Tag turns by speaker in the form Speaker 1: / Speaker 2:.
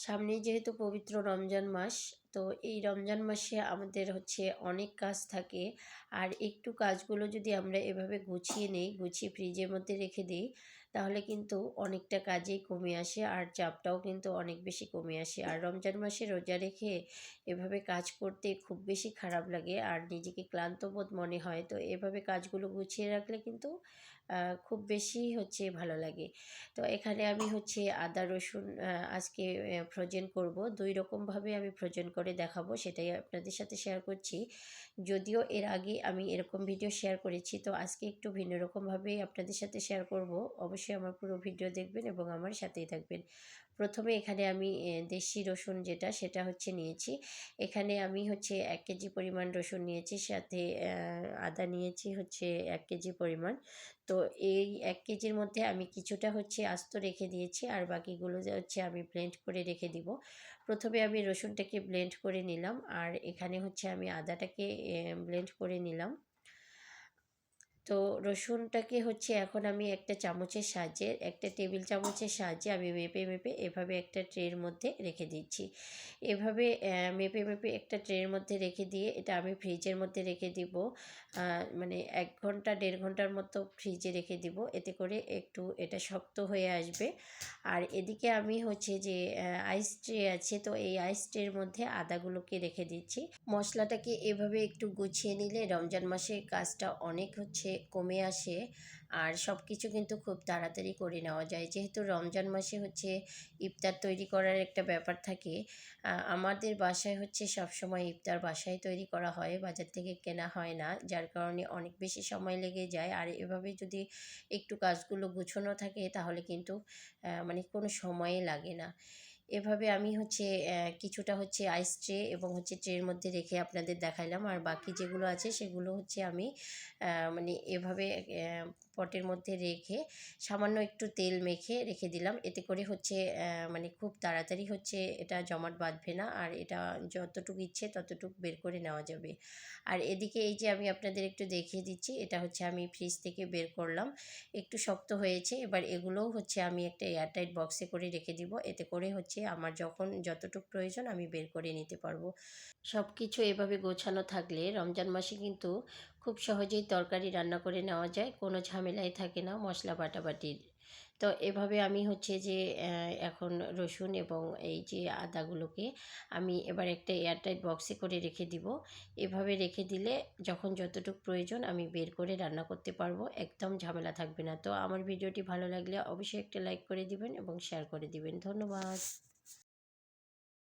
Speaker 1: সামনে যেহেতু পবিত্র রমজান মাস তো এই রমজান মাসে আমাদের হচ্ছে অনেক কাজ থাকে। আর একটু কাজগুলো যদি আমরা এভাবে গুছিয়ে নেই, গুছিয়ে ফ্রিজের মধ্যে রেখে দিই, তাহলে কিন্তু অনেকটা কাজেই কমে আসে আর চাপটাও কিন্তু অনেক বেশি কমে আসে। আর রমজান মাসে রোজা রেখে এভাবে কাজ করতে খুব বেশি খারাপ লাগে আর নিজেকে ক্লান্ত বোধ মনে হয়। তো এভাবে কাজগুলো গুছিয়ে রাখলে কিন্তু খুব বেশি হচ্ছে ভালো লাগে। তো এখানে আমি হচ্ছে আদা রসুন আজকে ফ্রোজেন করব। দুই রকমভাবে আমি ফ্রোজেন করে দেখাবো, সেটাই আপনাদের সাথে শেয়ার করছি। যদিও এর আগে আমি এরকম ভিডিও শেয়ার করেছি, তো আজকে একটু ভিন্ন রকমভাবেই আপনাদের সাথে শেয়ার করব। অবশ্যই আমার পুরো ভিডিও দেখবেন এবং আমার সাথেই থাকবেন। প্রথমে এখানে আমি দেশি রসুন যেটা, সেটা হচ্ছে নিয়েছি। এখানে আমি হচ্ছে এক কেজি পরিমাণ রসুন নিয়েছি, সাথে আদা নিয়েছি হচ্ছে এক কেজি পরিমাণ। তো এই এক কেজির মধ্যে আমি কিছুটা হচ্ছে আস্ত রেখে দিয়েছি, আর বাকিগুলো হচ্ছে আমি ব্লেন্ড করে রেখে দিব। প্রথমে আমি রসুনটাকে ব্লেন্ড করে নিলাম, আর এখানে হচ্ছে আমি আদাটাকে ব্লেন্ড করে নিলাম। তো রসুনটাকে হচ্ছে এখন আমি একটা চামচের সাহায্যে, একটা টেবিল চামচের সাহায্যে আমি মেপে মেপে এভাবে একটা ট্রের মধ্যে রেখে দিচ্ছি। এভাবে মেপে মেপে একটা ট্রের মধ্যে রেখে দিয়ে এটা আমি ফ্রিজের মধ্যে রেখে দিব। মানে এক ঘণ্টা, দেড় ঘণ্টার মতো ফ্রিজে রেখে দিব। এতে করে একটু এটা শক্ত হয়ে আসবে। আর এদিকে আমি হচ্ছে যে আইস ট্রে আছে, তো এই আইস ট্রের মধ্যে আদাগুলোকে রেখে দিচ্ছি। মশলাটাকে এভাবে একটু গুছিয়ে নিলে রমজান মাসে কাজটা অনেক হচ্ছে কমে আসে। আর সব কিছু কিন্তু খুব তাড়াতাড়ি করে নেওয়া যায়। যেহেতু রমজান মাসে হচ্ছে ইফতার তৈরি করার একটা ব্যাপার থাকে আমাদের বাসায় হচ্ছে সব সময় ইফতার বাসায় তৈরি করা হয়। বাজার থেকে কেনা হয় না, যার কারণে অনেক বেশি সময় লেগে যায়। আর এভাবে যদি একটু কাজগুলো গুছোনো থাকে, তাহলে কিন্তু মানে কোনো সময়ে লাগে না। এভাবে আমি হচ্ছে কিছুটা হচ্ছে আইস ট্রে এবং হচ্ছে ট্রের মধ্যে রেখে আপনাদের দেখাইলাম। আর বাকি যেগুলো আছে সেগুলো হচ্ছে আমি মানে এভাবে পটের মধ্যে রেখে সামান্য একটু তেল মেখে রেখে দিলাম। এতে করে হচ্ছে মানে খুব তাড়াতাড়ি হচ্ছে এটা জমাট বাঁধবে না। আর এটা যতটুকু ইচ্ছে ততটুকু বের করে নেওয়া যাবে। আর এদিকে এই যে আমি আপনাদের একটু দেখিয়ে দিচ্ছি, এটা হচ্ছে আমি ফ্রিজ থেকে বের করলাম। একটু শক্ত হয়েছে, এবার এগুলোও হচ্ছে আমি একটা এয়ারটাইট বক্সে করে রেখে দিব। এতে করে হচ্ছে আমার যখন যতটুকু প্রয়োজন আমি বের করে নিতে পারব। সব কিছু এভাবে গোছানো থাকলে রমজান মাসে কিন্তু খুব সহজেই তরকারি রান্না করে নেওয়া যায়, কোনো ঝামেলাই থাকে না মশলা বাটাবাটির। তো এভাবে আমি হচ্ছে যে এখন রসুন এবং এই যে আদাগুলোকে আমি এবার একটা এয়ারটাইট বক্সে করে রেখে দিব। এভাবে রেখে দিলে যখন যতটুকু প্রয়োজন আমি বের করে রান্না করতে পারব, একদম ঝামেলা থাকবে না। তো আমার ভিডিওটি ভালো লাগলে অবশ্যই একটা লাইক করে দিবেন এবং শেয়ার করে দিবেন। ধন্যবাদ।